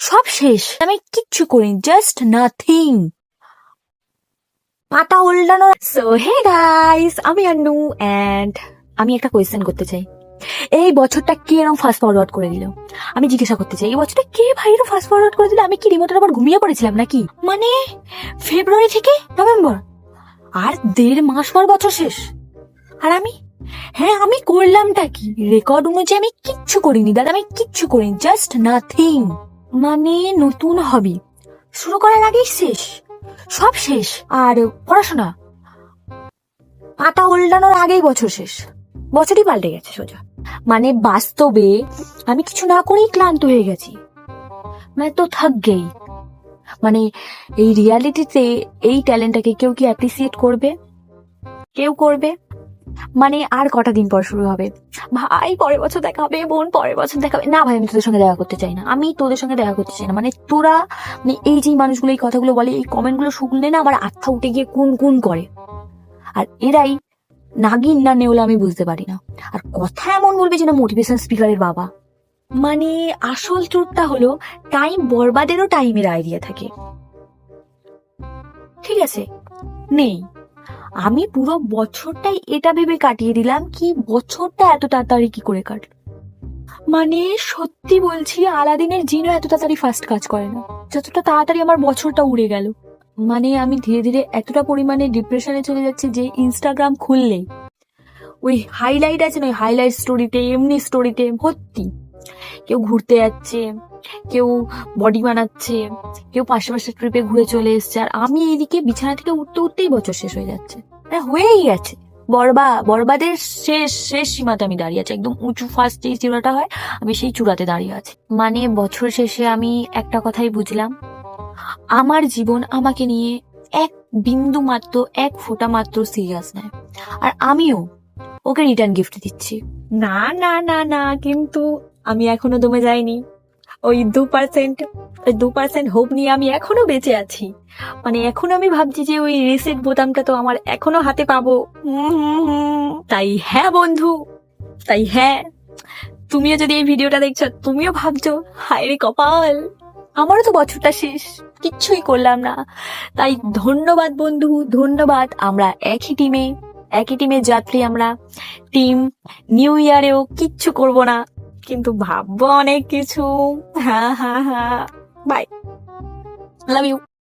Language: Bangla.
সব শেষ। আমি কিচ্ছু করিনি জাস্ট নাথিং পাতা উল্টানো। সো হে গাইস আমি আন্নু এন্ড আমি একটা কোয়েশ্চেন করতে চাই। এই বছরটা কে এরকম ফাস্ট ফরওয়ার্ড করে দিল? আমি জিজ্ঞাসা করতে চাই, এই বছরটা কে ভাই এরকম ফাস্ট ফরওয়ার্ড করে দিল? আমি কি রিমোটের আবার ঘুমিয়ে পড়েছিলাম নাকি? মানে ফেব্রুয়ারি থেকে নভেম্বর আর দেড় মাস পর বছর শেষ। আর আমি হ্যাঁ আমি করলামটা কি? রেকর্ড অনুযায়ী আমি কিচ্ছু করিনি, দাদা, আমি কিচ্ছু করিনি জাস্ট নাথিং মানে নতুন হবি। শুরু করার আগেই শেষ। সব শেষ। আর পড়াশোনা? পাতা উল্টানোর আগেই বছর শেষ। বছরই পাল্টে গেছে সোজা। মানে বাস্তবে আমি কিছু না করেই ক্লান্ত হয়ে গেছি। মানে তো থাকবেই। মানে এই রিয়ালিটিতে এই ট্যালেন্টটাকে কেউ কি অ্যাপ্রিসিয়েট করবে? কেউ করবে? মানে আর কটা দিন পর শুরু হবে? ভাই, পরের বছর দেখা হবে, বোন, পরের বছর দেখা হবে। না ভাই, আমি তোদের সঙ্গে দেখা করতে চাই না। আমি তোদের সঙ্গে দেখা করতে চাই না। মানে তোরা মানে এই যে মানুষগুলো, এই কথাগুলো বলে, এই কমেন্টগুলো শুনলে না আমার আত্মা উঠে গিয়ে কোন কোন করে। আর এরাই নাগিন না নেওলা আমি বুঝতে পারি না। আর কথা এমন বলবে যেন মোটিভেশন স্পিকারের বাবা। মানে আসল ট্রুথটা হলো টাইম বরবাদেরও টাইমের আইডিয়া থাকে। ঠিক আছে? নেই। আমি পুরো বছরটাই এটা ভেবে কাটিয়ে দিলাম কি বছরটা এত তাড়াতাড়ি কি করে কাটলো? মানে সত্যি বলছি, আলাদিনের জিনও এত তাড়াতাড়ি ফার্স্ট কাজ করে না। যতটা তাড়াতাড়ি আমার বছরটা উড়ে গেল। মানে আমি ধীরে ধীরে এতটা পরিমাণে ডিপ্রেশনে চলে যাচ্ছি যে ইনস্টাগ্রাম খুললেই। ওই হাইলাইট আছে না, ওই হাইলাইট স্টোরিতে এমনি স্টোরিতে ভর্তি কেউ ঘুরতে যাচ্ছে, কেউ বডি বানাচ্ছে, কেউ পাশে পাশে ট্রিপে ঘুরে চলে এসছে। আর আমি এইদিকে বিছানা থেকে উঠতে উঠতেই বছর শেষ হয়ে যাচ্ছে। হ্যাঁ হয়েই গেছে। বরবা, বরবাদের শেষ শেষ সীমাতে আমি দাঁড়িয়ে আছি। একদম উঁচু ফার্স্ট যে চূড়াটা হয়, আমি সেই চূড়াতে দাঁড়িয়ে আছি। মানে বছর শেষে আমি একটা কথাই বুঝলাম। আমার জীবন আমাকে নিয়ে এক বিন্দু মাত্র, এক ফোঁটা মাত্র সিরিয়াস নেয়। আর আমিও ওকে রিটার্ন গিফট দিচ্ছি। না না না না, কিন্তু আমি এখনও দমে যাইনি। ওই দু পার্সেন্ট ওই দু পার্সেন্ট হোপ নিয়ে আমি এখনও বেঁচে আছি। মানে এখনও আমি ভাবছি যে ওই রিসেট বোতামটা তো আমার এখনও হাতে পাবো। তাই হ্যাঁ বন্ধু, তাই হ্যাঁ। তুমিও যদি এই ভিডিওটা দেখছ, তুমিও ভাবছ হায় রে কপাল, আমারও তো বছরটা শেষ, কিচ্ছুই করলাম না। তাই ধন্যবাদ বন্ধু, ধন্যবাদ। আমরা একই টিমে একই টিমের যাত্রী আমরা। টিম নিউ ইয়ারেও কিচ্ছু করব না। কিন্তু ভাববো অনেক কিছু। হ্যাঁ হ্যাঁ হ্যাঁ বাই লাভ ইউ